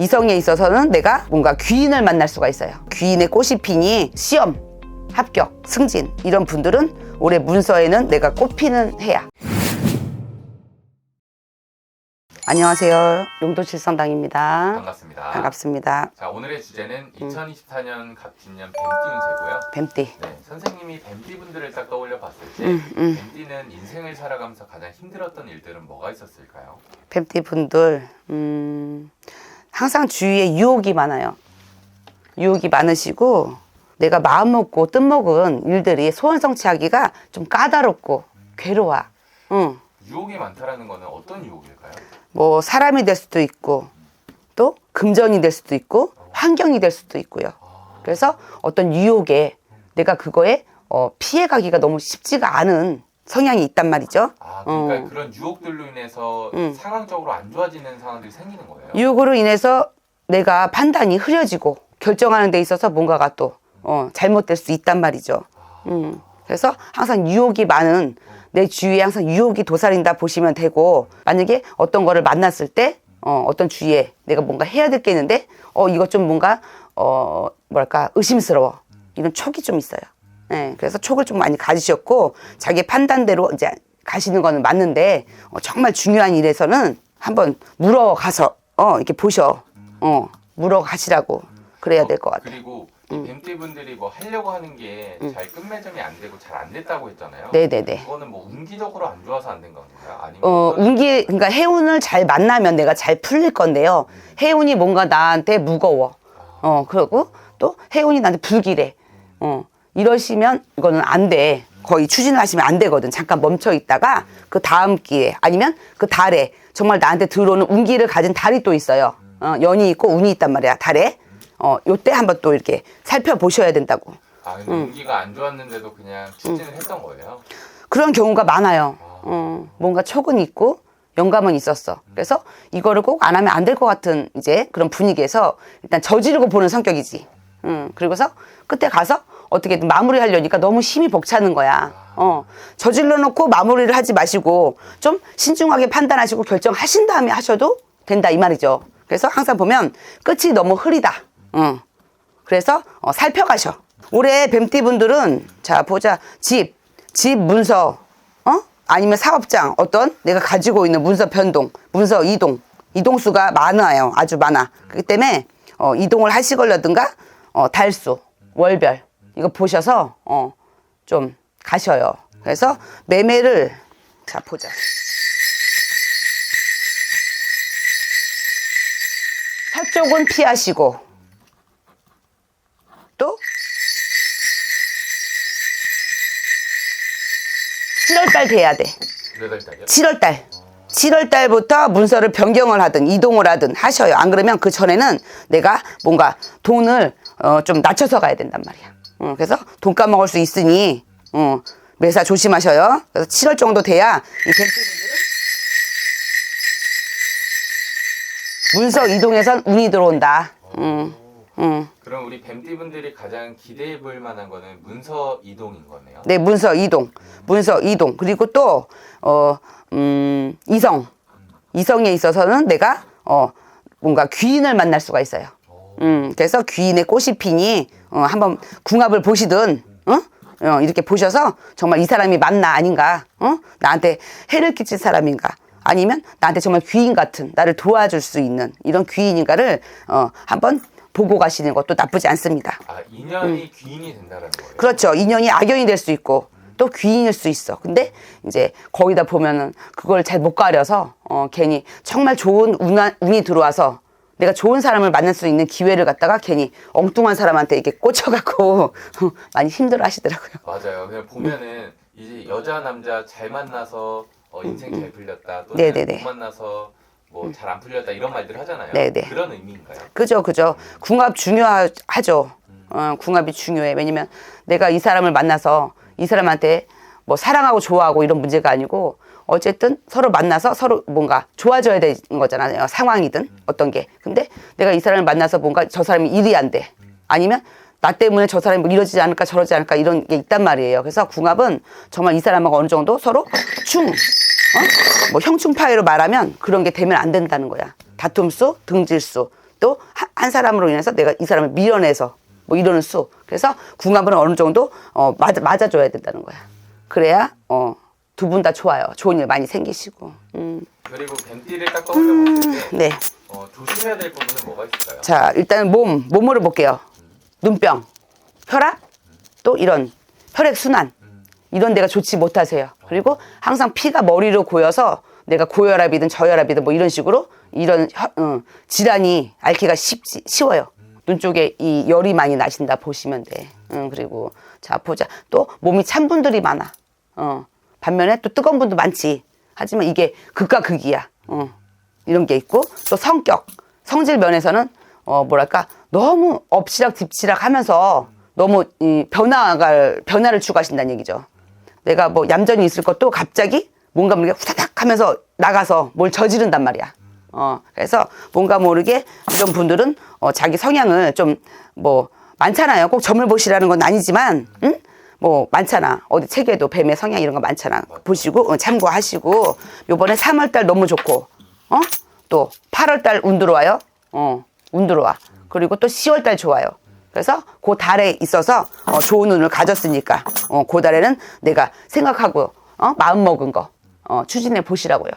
이성에 있어서는 내가 뭔가 귀인을 만날 수가 있어요. 귀인의 꽃이 피니 시험, 합격, 승진 이런 분들은 올해 문서에는 내가 꽃피는 해야. 안녕하세요. 용도칠성당입니다. 반갑습니다. 반갑습니다. 자 오늘의 주제는 2024년 갑진년 뱀띠 운세고요. 뱀띠. 네, 선생님이 뱀띠 분들을 딱 떠올려 봤을 때 음, 음. 뱀띠는 인생을 살아가면서 가장 힘들었던 일들은 뭐가 있었을까요? 뱀띠 분들 음, 항상 주위에 유혹이 많아요. 유혹이 많으시고 내가 마음 먹고 뜻 먹은 일들이 소원 성취하기가 좀 까다롭고 괴로워. 응. 유혹이 많다라는 거는 어떤 유혹일까요? 뭐 사람이 될 수도 있고 또 금전이 될 수도 있고 환경이 될 수도 있고요. 그래서 어떤 유혹에 내가 그거에 어, 피해 가기가 너무 쉽지가 않은 성향이 있단 말이죠. 아 그러니까 어. 그런 유혹들로 인해서 음. 상황적으로 안 좋아지는 상황들이 생기는 거예요. 유혹으로 인해서 내가 판단이 흐려지고 결정하는 데 있어서 뭔가가 또 어, 잘못될 수 있단 말이죠. 음. 그래서 항상 유혹이 많은 내 주위에 항상 유혹이 도사린다 보시면 되고 만약에 어떤 거를 만났을 때 어, 어떤 주위에 내가 뭔가 해야 될 게 있는데 어 이거 좀 뭔가 어 뭐랄까 의심스러워 이런 촉이 좀 있어요. 예, 그래서 촉을 좀 많이 가지셨고 자기 판단대로 이제 가시는 거는 맞는데 어, 정말 중요한 일에서는 한번 물어가서 어 이렇게 보셔 어 물어가시라고 그래야 될 것 같아요. 그리고 이 뱀띠 분들이 뭐 하려고 하는 게 잘 끝맺음이 안 되고 잘 안 됐다고 했잖아요. 음. 네네네. 그거는 뭐 운기적으로 안 좋아서 안 된 건가요? 아니면 어, 어떤- 운기, 그러니까 해운을 잘 만나면 내가 잘 풀릴 건데요. 해운이 뭔가 나한테 무거워. 어, 그리고 또 해운이 나한테 불길해. 어, 이러시면 이거는 안 돼. 거의 추진을 하시면 안 되거든. 잠깐 멈춰 있다가 그 다음 기회 아니면 그 달에 정말 나한테 들어오는 운기를 가진 달이 또 있어요. 어, 연이 있고 운이 있단 말이야. 달에. 어, 요때 한번 또 이렇게 살펴보셔야 된다고. 아, 근데 운기가 안 좋았는데도 그냥 추진을 했던 거예요. 그런 경우가 많아요. 어, 뭔가 촉은 있고 영감은 있었어. 그래서 이거를 꼭 안 하면 안 될 것 같은 이제 그런 분위기에서 일단 저지르고 보는 성격이지. 음, 그리고서 끝에 가서 어떻게든 마무리하려니까 너무 힘이 벅차는 거야. 어, 저질러 놓고 마무리를 하지 마시고 좀 신중하게 판단하시고 결정하신 다음에 하셔도 된다 이 말이죠. 그래서 항상 보면 끝이 너무 흐리다. 어. 그래서 어, 살펴가셔. 올해 뱀띠 분들은 자 보자 집, 집 문서, 어? 아니면 사업장 어떤 내가 가지고 있는 문서 변동, 문서 이동, 이동수가 많아요. 아주 많아. 그렇기 때문에 어, 이동을 하시걸라든가 어, 달수, 월별 이거 보셔서 어, 좀 가셔요. 그래서 매매를 자 보자. 서쪽은 피하시고 또 7월달 돼야 돼. 몇 달달이요? 7월달. 7월달부터 문서를 변경을 하든 이동을 하든 하셔요. 안 그러면 그 전에는 내가 뭔가 돈을 어, 좀 낮춰서 가야 된단 말이야. 어, 그래서 돈 까먹을 수 있으니 어, 매사 조심하셔요. 그래서 7월 정도 돼야 이 벤트분들은 문서 이동에선 운이 들어온다. 음, 음. 그럼 우리 뱀띠 분들이 가장 기대해 볼 만한 거는 문서 이동인 거네요. 네, 문서 이동. 문서 이동. 그리고 또, 어, 음, 이성. 이성에 있어서는 내가, 어, 뭔가 귀인을 만날 수가 있어요. 음, 그래서 귀인의 꽃이 피니, 어, 한번 궁합을 보시든, 어? 어, 이렇게 보셔서 정말 이 사람이 맞나 아닌가, 어? 나한테 해를 끼칠 사람인가, 아니면 나한테 정말 귀인 같은, 나를 도와줄 수 있는 이런 귀인인가를, 어, 한번 보고 가시는 것도 나쁘지 않습니다. 아, 인연이 귀인이 된다는 거예요. 음. 그렇죠. 인연이 악연이 될 수 있고 또 귀인일 수 있어. 근데 이제 거기다 보면은 그걸 잘 못 가려서 어 괜히 정말 좋은 운하, 운이 들어와서 내가 좋은 사람을 만날 수 있는 기회를 갖다가 괜히 엉뚱한 사람한테 이렇게 꽂혀갖고 많이 힘들어 하시더라고요. 맞아요. 그냥 보면은 이제 여자 남자 잘 만나서 어, 인생 잘 풀렸다. 또는 음, 네네네. 음. 못 만나서 뭐 잘 안 풀렸다 이런 말들 하잖아요. 네네. 그런 의미인가요? 그죠, 그죠. 궁합 중요하죠. 어, 궁합이 중요해. 왜냐면 내가 이 사람을 만나서 이 사람한테 뭐 사랑하고 좋아하고 이런 문제가 아니고 어쨌든 서로 만나서 서로 뭔가 좋아져야 되는 거잖아요. 상황이든 어떤 게. 근데 내가 이 사람을 만나서 뭔가 저 사람이 일이 안 돼. 아니면 나 때문에 저 사람이 뭐 이러지 않을까 저러지 않을까 이런 게 있단 말이에요. 그래서 궁합은 정말 이 사람하고 어느 정도 서로 충, 어? 뭐 형충파이로 말하면 그런 게 되면 안 된다는 거야. 다툼 수, 등질 수, 또 한 사람으로 인해서 내가 이 사람을 밀어내서 뭐 이러는 수. 그래서 궁합은 어느 정도 어, 맞아 맞아줘야 된다는 거야. 그래야 어, 두 분 다 좋아요. 좋은 일 많이 생기시고. 음, 그리고 뱀띠를 딱 떠올려 봤을 때 네. 어, 조심해야 될 부분은 뭐가 있을까요? 자, 일단 몸, 몸으로 볼게요. 눈병, 혈압, 또 이런 혈액 순환, 이런 데가 좋지 못하세요. 그리고 항상 피가 머리로 고여서 내가 고혈압이든 저혈압이든 뭐 이런 식으로 이런 혈- 어, 질환이 앓기가 쉽지, 쉬워요. 눈 쪽에 이 열이 많이 나신다 보시면 돼. 응, 그리고 자 보자. 또 몸이 찬 분들이 많아. 어, 반면에 또 뜨거운 분도 많지. 하지만 이게 극과 극이야. 어. 이런 게 있고 또 성격 성질 면에서는 어 뭐랄까 너무 엎치락 뒤치락 하면서 너무 이 변화가 변화를 추구하신다는 얘기죠. 내가 뭐 얌전히 있을 것도 갑자기 뭔가 모르게 후다닥 하면서 나가서 뭘 저지른단 말이야. 어 그래서 뭔가 모르게 이런 분들은 어 자기 성향을 좀 뭐 많잖아요. 꼭 점을 보시라는 건 아니지만 응? 뭐 많잖아. 어디 책에도 뱀의 성향 이런 거 많잖아. 보시고 어, 참고하시고 요번에 3월 달 너무 좋고 어? 또 8월 달 운 들어와요. 어. 운 들어와. 그리고 또 10월 달 좋아요. 그래서 그 달에 있어서 어, 좋은 운을 가졌으니까 어, 그 달에는 내가 생각하고 어, 마음 먹은 거 어, 추진해 보시라고요.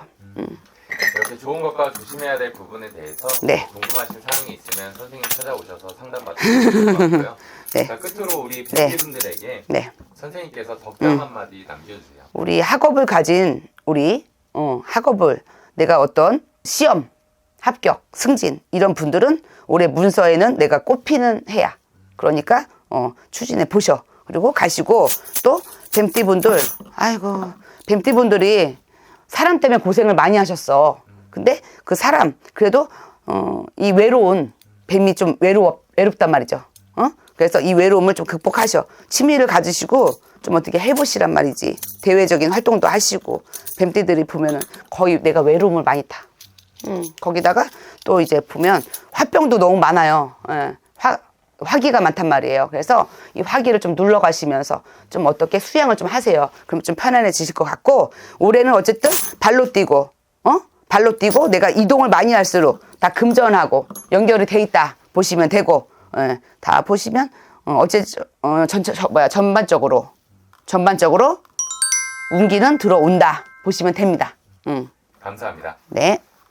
이렇게 좋은 것과 조심해야 될 부분에 대해서 네. 궁금하신 사항이 있으면 선생님 찾아오셔서 상담 받으실 수 있을 것 같고요. 네. 자, 끝으로 우리 네. 뱀띠분들에게 네. 선생님께서 덕담 한마디 남겨주세요. 우리 학업을 가진 우리 어, 학업을 내가 어떤 시험, 합격, 승진 이런 분들은 올해 문서에는 내가 꼽히는 해야. 그러니까 어, 추진해 보셔. 그리고 가시고 또 뱀띠 분들 아이고 뱀띠 분들이 사람 때문에 고생을 많이 하셨어. 근데 그 사람 그래도 어, 이 외로운 뱀이 좀 외로워 외롭단 말이죠. 어? 그래서 이 외로움을 좀 극복하셔. 취미를 가지시고 좀 어떻게 해보시란 말이지. 대외적인 활동도 하시고 뱀띠들이 보면은 거의 내가 외로움을 많이 타. 음, 거기다가 또 이제 보면 화병도 너무 많아요. 예, 화, 화기가 많단 말이에요. 그래서 이 화기를 좀 눌러 가시면서 좀 어떻게 수양을 좀 하세요. 그럼 좀 편안해지실 것 같고 올해는 어쨌든 발로 뛰고 어? 발로 뛰고 내가 이동을 많이 할수록 다 금전하고 연결이 돼 있다 보시면 되고 예, 다 보시면 어, 어째 어, 전체 저, 뭐야 전반적으로 전반적으로 운기는 들어온다 보시면 됩니다. 음, 감사합니다. 네.